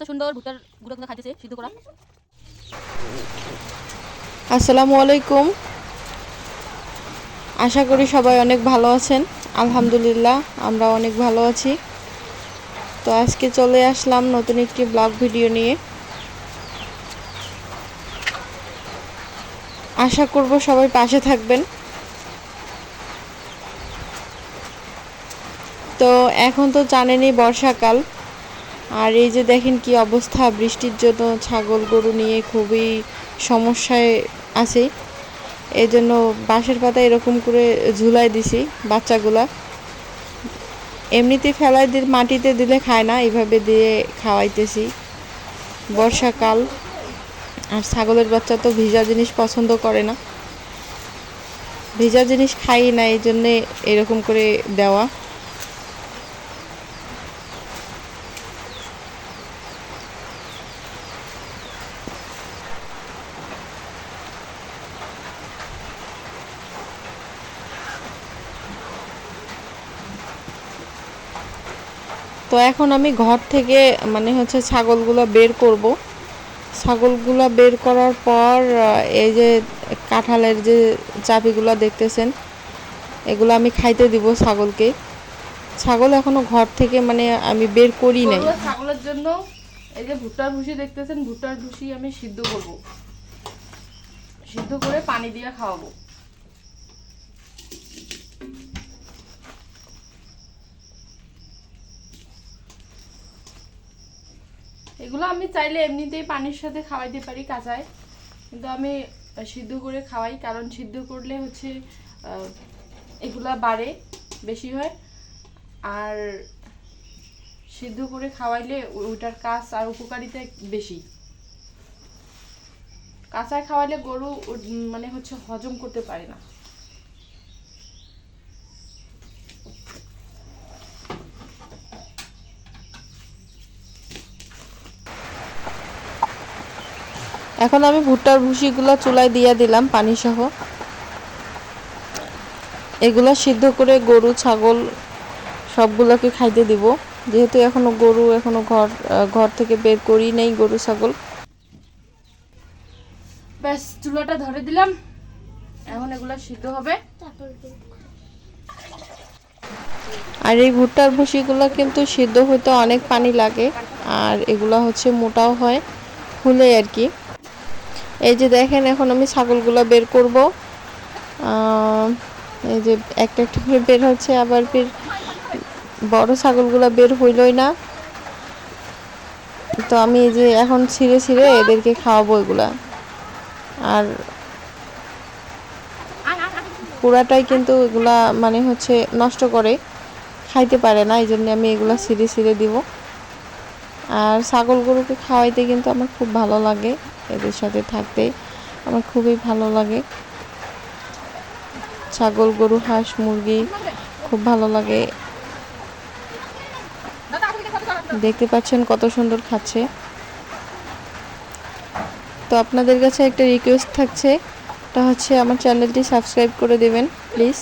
কত সুন্দর ভুট্টার গুঁড়ো খাইতেছে সিদ্ধ করা। আসসালামু আলাইকুম। আশা করি সবাই অনেক ভালো আছেন। আলহামদুলিল্লাহ, আমরা অনেক ভালো আছি। তো আজকে চলে আসলাম নতুন একটি ব্লগ ভিডিও নিয়ে। আশা করব সবাই পাশে থাকবেন। তো এখন তো জানেনই বর্ষাকাল। আর এই যে দেখেন কি অবস্থা, বৃষ্টির জন্য ছাগল গরু নিয়ে খুবই সমস্যায় আছে। এই জন্য বাঁশের পাতা এরকম করে ঝুলাই দিছি বাচ্চাগুলা। এমনিতে ফেলাই দিয়ে মাটিতে দিলে খায় না, এইভাবে দিয়ে খাওয়াইতেছি। বর্ষাকাল, আর ছাগলের বাচ্চা তো ভিজা জিনিস পছন্দ করে না। ভিজা জিনিস খাই না এই জন্যে এরকম করে দেওয়া। তো এখন আমি ঘর থেকে মানে হচ্ছে ছাগলগুলো বের করব। ছাগলগুলো বের করার পর এই যে কাঁঠালের যে চাবিগুলো দেখতেছেন, এগুলো আমি খাইতে দিব ছাগলকে। ছাগল এখনও ঘর থেকে মানে আমি বের করি নাই। ছাগলের জন্য। এই যে ভুট্টার ভুসি দেখতেছেন, ভুট্টার ভুসি আমি সিদ্ধ করব। সিদ্ধ করে পানি দিয়ে খাওয়াবো। এগুলো আমি চাইলে এমনিতেই পানির সাথে খাওয়াইতে পারি কাঁচায়। কিন্তু আমি সিদ্ধ করে খাওয়াই, কারণ সিদ্ধ করলে হচ্ছে এগুলা বাড়ে বেশি হয়। আর সিদ্ধ করে খাওয়াইলে ও- ওটার কাজ আর উপকারিতা বেশি। কাঁচায় খাওয়াইলে গরু মানে হচ্ছে হজম করতে পারে না। এখন আমি ভুট্টার ভুসিগুলো চুলায় দিয়ে দিলাম পানি সহ এগুলো সিদ্ধ করে গরু, ছাগল সবগুলোকে খাইতে দিব। যেহেতু এখনও গরু, এখনও ঘর ঘর থেকে বের করি নেই গরু, ছাগল। ব্যাস, চুলাটা ধরে দিলাম। এখন এগুলো সিদ্ধ হবে। আর এই ভুট্টার ভুসিগুলো কিন্তু সিদ্ধ হইতে অনেক পানি লাগে। আর এগুলো হচ্ছে মোটাও হয়, ফুলে আর কি। এই যে দেখেন, এখন আমি ছাগলগুলো বের করব। এই যে একটা একটা করে বের হচ্ছে, আবার ফির বড় ছাগলগুলো বের হইলই না। তো আমি এই যে এখন ছিঁড়ে ছিঁড়ে এদেরকে খাওয়াবো এগুলা। আর পুরাটাই কিন্তু এগুলা মানে হচ্ছে নষ্ট করে, খাইতে পারে না এই জন্য আমি এগুলা ছিঁড়ে ছিঁড়ে দিব। আর ছাগল গরুকে খাওয়াইতে কিন্তু আমার খুব ভালো লাগে। এদের সাথে থাকতে আমার খুবই ভালো লাগে। ছাগল, গরু, হাঁস, মুরগি খুব ভালো লাগে। দেখতে পাচ্ছেন কত সুন্দর খাচ্ছে। তো আপনাদের কাছে একটা রিকোয়েস্ট থাকছে তা হচ্ছে আমার চ্যানেলটি সাবস্ক্রাইব করে দেবেন প্লিজ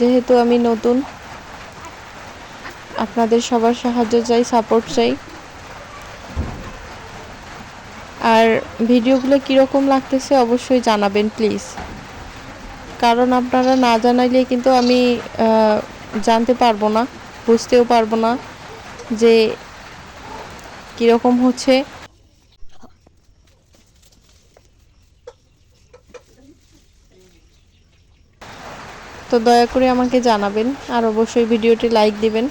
যেহেতু আমি নতুন, আপনাদের সবার সাহায্য চাই সাপোর্ট চাই। আর ভিডিওগুলো কীরকম লাগতেছে অবশ্যই জানাবেন, প্লিজ। কারণ আপনারা না জানাইলে কিন্তু আমি জানতে পারব না, বুঝতেও পারব না যে কীরকম হচ্ছে। তো দয়া করে আমাকে জানাবেন আর অবশ্যই ভিডিওটি লাইক দিবেন।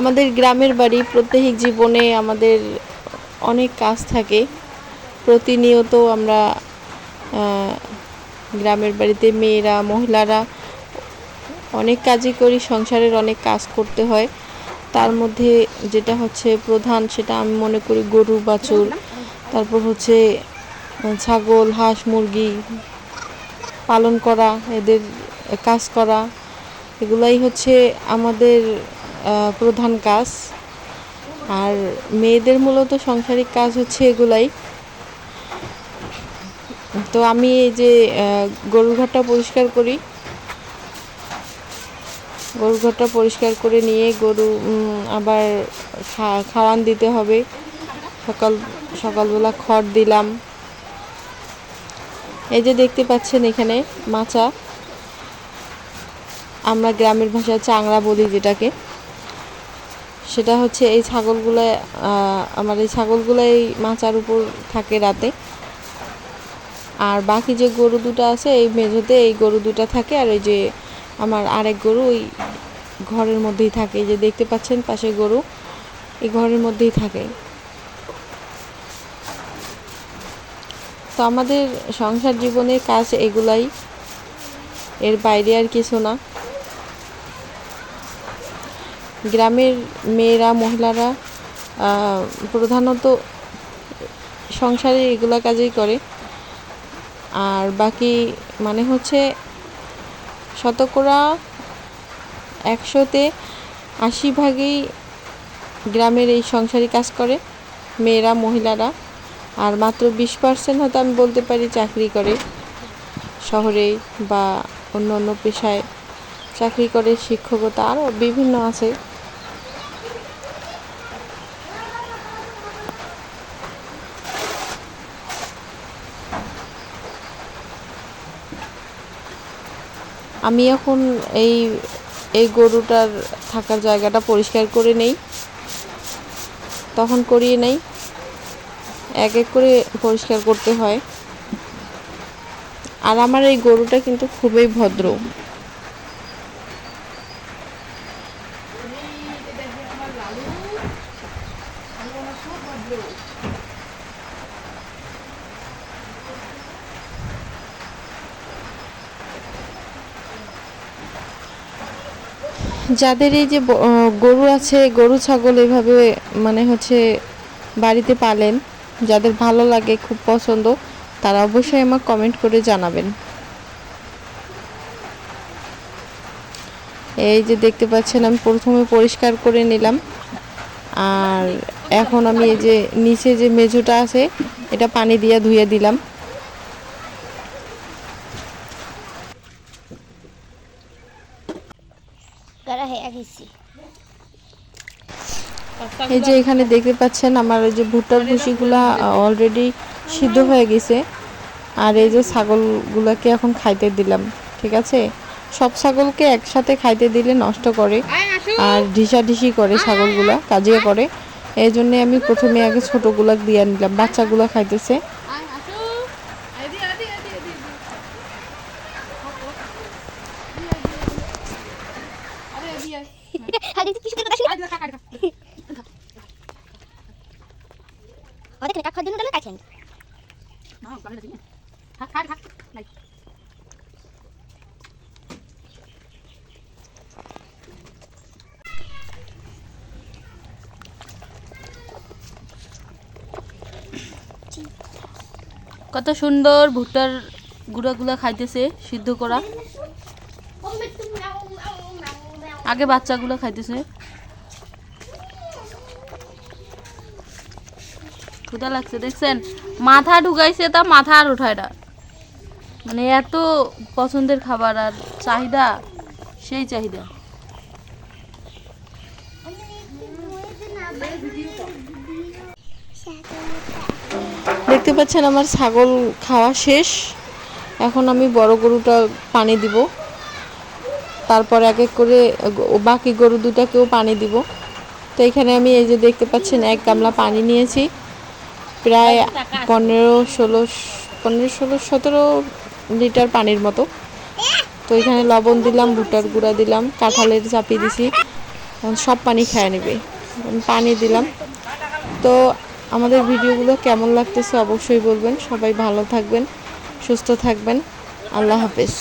আমাদের গ্রামের বাড়ি প্রত্যেক জীবনে আমাদের অনেক কাজ থাকে। প্রতিনিয়ত আমরা গ্রামের বাড়িতে মেয়েরা, মহিলারা অনেক কাজই করি, সংসারের অনেক কাজ করতে হয়। তার মধ্যে যেটা হচ্ছে প্রধান, সেটা আমি মনে করি গরু, বাছুর। তারপর হচ্ছে ছাগল, হাঁস, মুরগি পালন করা, এদের কাজ করা। এগুলাই হচ্ছে আমাদের প্রধান কাজ। আর মেয়েদের মূলত সাংসারিক কাজ হচ্ছে এগুলাই। তো আমি এই যে গরুর ঘরটা পরিষ্কার করি। গরুর ঘরটা পরিষ্কার করে নিয়ে গরু আবার খাওয়ান দিতে হবে। সকাল, সকালবেলা খড় দিলাম। এই যে দেখতে পাচ্ছেন এখানে মাচা। আমরা গ্রামের ভাষায় চাংড়া বলি যেটাকে। সেটা হচ্ছে এই ছাগলগুলো আমার এই ছাগলগুলো এই মাচার উপর থাকে রাতে। আর বাকি যে গরু দুটো আছে, এই মেঝোতে এই গরু দুটো থাকে, আর এই যে আমার আরেক গরু ওই ঘরের মধ্যেই থাকে। যে দেখতে পাচ্ছেন পাশে গরু, এই ঘরের মধ্যেই থাকে। তো আমাদের সংসার জীবনের কাজ এগুলাই। এর বাইরে আর কিছু না। গ্রামের মেয়েরা, মহিলারা প্রধানত সংসারে এগুলা কাজেই করে। আর বাকি মানে হচ্ছে শতকরা একশোতে আশি ভাগই গ্রামের এই সংসারী কাজ করে, মেয়েরা, মহিলারা। আর মাত্র বিশ পার্সেন্ট হয়তো আমি বলতে পারি চাকরি করে শহরে বা অন্য অন্য পেশায়। চাকরি করে শিক্ষকতা আরও বিভিন্ন আছে। আমি এখন এই এই গরুটার থাকার জায়গাটা পরিষ্কার করে নেই, তখন করিয়ে নেই। এক এক করে পরিষ্কার করতে হয়। আর আমার এই গরুটা কিন্তু খুবই ভদ্র। যাদের এই যে গরু আছে, গরু, ছাগল এভাবে মানে হচ্ছে বাড়িতে পালেন, যাদের ভালো লাগে, খুব পছন্দ, তারা অবশ্যই আমাকে কমেন্ট করে জানাবেন। এই যে দেখতে পাচ্ছেন, আমি প্রথমে পরিষ্কার করে নিলাম। আর এখন আমি এই যে নিচে যে মেঝোটা আছে, এটা পানি দিয়ে ধুয়ে দিলাম। এই যে এখানে দেখতে পাচ্ছেন আমার ওই যে ভুট্টার ভুসিগুলা অলরেডি সিদ্ধ হয়ে গেছে। আর এই যে ছাগলগুলোকে এখন খাইতে দিলাম ঠিক আছে? সব ছাগলকে একসাথে খাইতে দিলে নষ্ট করে আর ঢিসা ঢিসি করে ছাগলগুলা কাজিয়ে করে। এই জন্যে আমি প্রথমে আগে ছোটোগুলা দিয়ে নিলাম বাচ্চাগুলা খাইতেছে। কিছু কথা ওদের কাছেন কত সুন্দর ভুট্টার গুঁড়াগুলা খাইতেছে সিদ্ধ করা। আগে বাচ্চাগুলো খাইতেছে। ক্ষুদা লাগছে, দেখছেন? মাথা ঢুকাইছে তা মাথা আর উঠায় না। মানে এত পছন্দের খাবার আর চাহিদা, সেই চাহিদা। দেখতে পাচ্ছেন আমার ছাগল খাওয়া শেষ। এখন আমি বড় গরুটা পানি দিব। তারপর এক এক করে বাকি গরু দুটাকেও পানি দিব। তো এখানে আমি এই যে দেখতে পাচ্ছেন, এক গামলা পানি নিয়েছি। প্রায় পনেরো, ষোলো পনেরো, ষোলো, সতেরো লিটার পানির মতো। তো এখানে লবণ দিলাম ভুট্টার গুঁড়া দিলাম, কাঁঠালের চাপি দিছি। সব পানি খেয়ে নেবে। পানি দিলাম। তো আমাদের ভিডিওগুলো কেমন লাগতেছে অবশ্যই বলবেন। সবাই ভালো থাকবেন, সুস্থ থাকবেন। আল্লাহ হাফেজ।